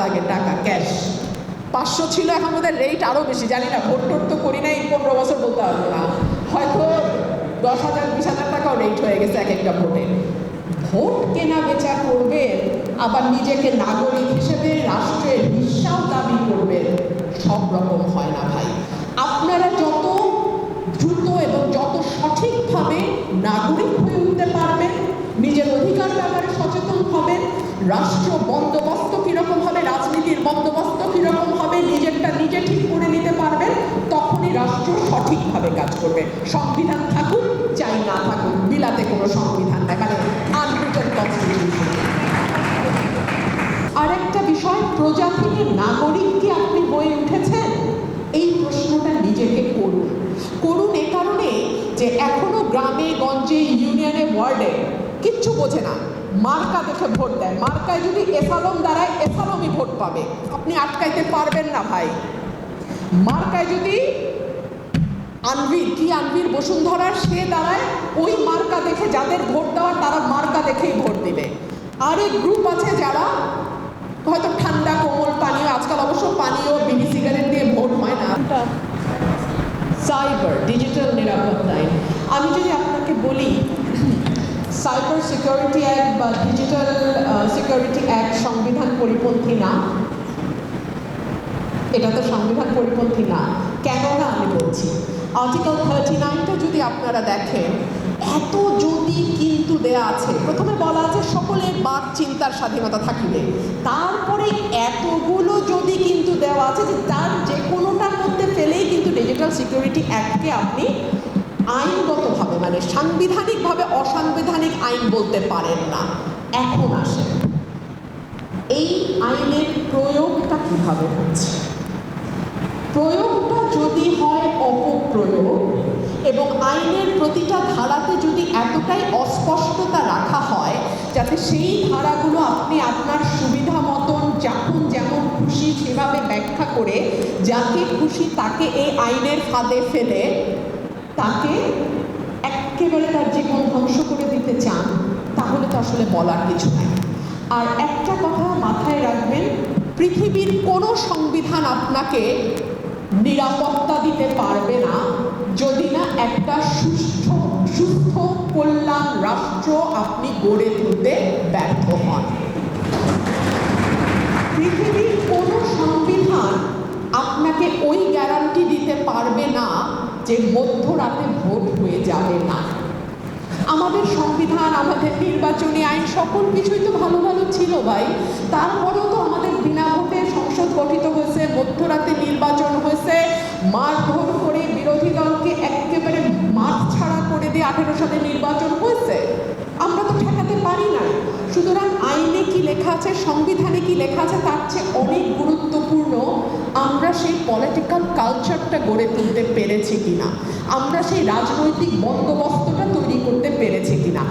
লাগে টাকা ক্যাশ পাঁচশো ছিল, এখন বোধহয় রেট আরও বেশি, জানি না, ভোট টোট তো করি নাই, পনেরো বছর বলতে পারব না। হয়তো দশ হাজার, বিশ হাজার টাকাও রেট হয়ে গেছে এক একটা ভোটে। ভোট কেনা বেচা করবেন আবার নিজেকে নাগরিক হিসেবে রাষ্ট্রের হিসাব দাবি করবেন সব রকম হয় না ভাই। আপনারা যত দ্রুত এবং যত সঠিকভাবে নাগরিক হয়ে উঠতে পারবেন, নিজের অধিকার ব্যাপারে সচেতন হবেন, রাষ্ট্র বন্দোবস্ত নিজেরটা নিজে ঠিক করে নিতে পারবেন, তখনই রাষ্ট্র সঠিকভাবে কাজ করবে। সংবিধান থাকুক চাই না থাকুক, বিলাতে কোনো সংবিধান দেখালে আনরিটেন কনস্টিটিউশন আরেকটা বিষয় প্রজা থেকে নাগরিক কি আপনি হয়ে উঠেছেন? এই প্রশ্নটা নিজেকে করুন। করুন এ কারণে যে এখনও গ্রামে, গঞ্জে, ইউনিয়নে, ওয়ার্ডে কিচ্ছু বোঝে না। মার্কা দেখে ভোট দেয়। মার্কায় যদি এসালম দাঁড়ায় এসালমই ভোট পাবে। আপনি আটকাইতে পারবেন না ভাই। মার্কায় যদি আনবির কি আনবির বসুন্ধরার সে দাঁড়ায় ওই মার্কা দেখে যাদের ভোট দেওয়ার তারা মার্কা দেখেই ভোট দিবে। আরেক গ্রুপ আছে যারা হয়তো ঠান্ডা কোমল পানীয় আজকাল অবশ্য পানীয় বিড়ি সিগারেট দিয়ে ভোট হয় না। সাইবার ডিজিটাল নিরাপত্তা আইন আমি যদি আপনাকে বলি সাইবার সিকিউরিটি অ্যাক্ট বা ডিজিটাল সিকিউরিটি অ্যাক্ট সংবিধান পরিপন্থী না। এটা তো সংবিধান পরিপন্থী না। কেন না আমি বলছি? আর্টিকেল থার্টি নাইনটা যদি আপনারা দেখেন, এত যদি কিন্তু দেয়া আছে, প্রথমে বলা আছে সকলের বাক চিন্তার স্বাধীনতা থাকিবে। তারপরে এতগুলো যদি কিন্তু দেওয়া আছে যে তার যে কোনোটার মধ্যে ফেলেই কিন্তু ডিজিটাল সিকিউরিটি অ্যাক্টকে আপনি আইনগতভাবে মানে সাংবিধানিকভাবে অসাংবিধানিক আইন বলতে পারেন না। এখন আসেন। এই আইনের প্রয়োগটা কীভাবে হচ্ছে? প্রয়োগটা যদি হয় অপপ্রয়োগ, এবং আইনের প্রতিটা ধারাতে যদি এতটাই অস্পষ্টতা রাখা হয়, যাতে সেই ধারাগুলো আপনি আপনার সুবিধা মতন যখন যেমন খুশি সেভাবে ব্যাখ্যা করে, যাকে খুশি তাকে এই আইনের ফাঁদে ফেলে তাকে একেবারে তার জীবন ধ্বংস করে দিতে চান, তাহলে তো আসলে বলার কিছু নাই। আর একটা কথা মাথায় রাখবেন, পৃথিবীর কোনো সংবিধান আপনাকে নিরাপত্তা দিতে পারবে না যদি না একটা সুস্থ সুস্থ কল্যাণ রাষ্ট্র আপনি গড়ে তুলতে ব্যর্থ হন। পৃথিবীর কোনো সংবিধান আপনাকে ওই গ্যারান্টি দিতে পারবে না যে মধ্যরাতে ভোট হয়ে যাবে না। আমাদের সংবিধান, আমাদের নির্বাচনী আইন সকল কিছুই তো ভালো ভালো ছিল ভাই। তারপরেও তো আমাদের বিনা ভোটে সংসদ গঠিত হয়েছে, মধ্যরাতে নির্বাচন হয়েছে। মারধর করে বিরোধী দলকে একেবারে মাঠ ছাড়া করে দিয়ে আঠেরো সালে নির্বাচন হয়েছে আমরা তো ঠেকাতে পারি না সুতরাং আইনে কি লেখা আছে, সংবিধানে কি লেখা আছে, তার চেয়ে অনেক গুরুত্বপূর্ণ আমরা সেই পলিটিক্যাল কালচারটা গড়ে তুলতে পেরেছি কিনা, আমরা সেই রাজনৈতিক বন্দোবস্তটা তৈরি করতে পেরেছি কিনা।